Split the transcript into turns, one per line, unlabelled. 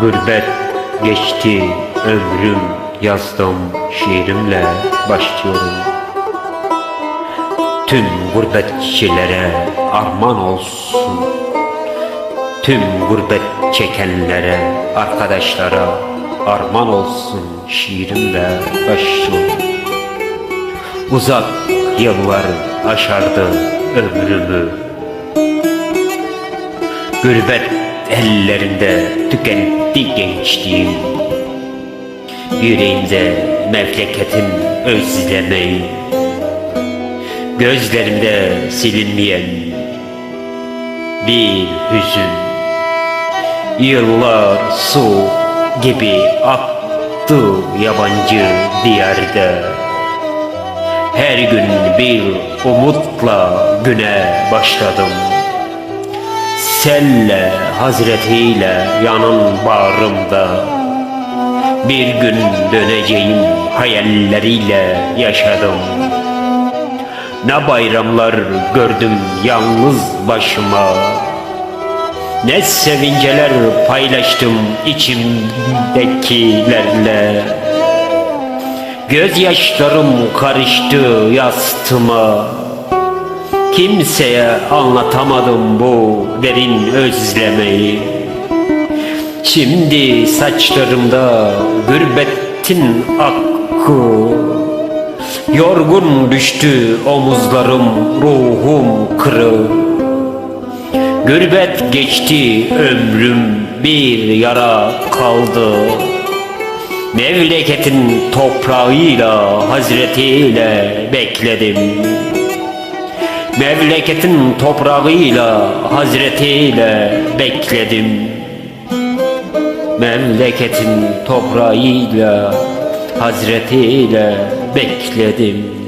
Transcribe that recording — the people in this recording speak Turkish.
Gurbet geçti ömrüm yazdım şiirimle başlıyorum. Tüm gurbetçilere armağan olsun. Tüm gurbet çekenlere, arkadaşlara armağan olsun şiirimle başlıyorum. Uzak yıllar aşardı ömrümü. Gürbet ellerinde tükendi gençliğim. Yüreğimde memleketin özlemeyi Gözlerimde silinmeyen bir hüzün Yıllar su gibi aktı yabancı diyarda. Her gün bir umutla güne başladım Selle hazretiyle yanın bağrımda. Bir gün döneceğim hayalleriyle yaşadım. Ne bayramlar gördüm yalnız başıma. Ne sevinceler paylaştım içimdekilerle. Gözyaşlarım karıştı yastıma Kimseye anlatamadım bu derin özlemeyi. Şimdi saçlarımda gürbetin akı Yorgun düştü omuzlarım ruhum kırık. Gürbet geçti ömrüm bir yara kaldı. Memleketin toprağıyla hazretiyle bekledim Memleketin toprağıyla hazretiyle bekledim. Memleketin toprağıyla hazretiyle bekledim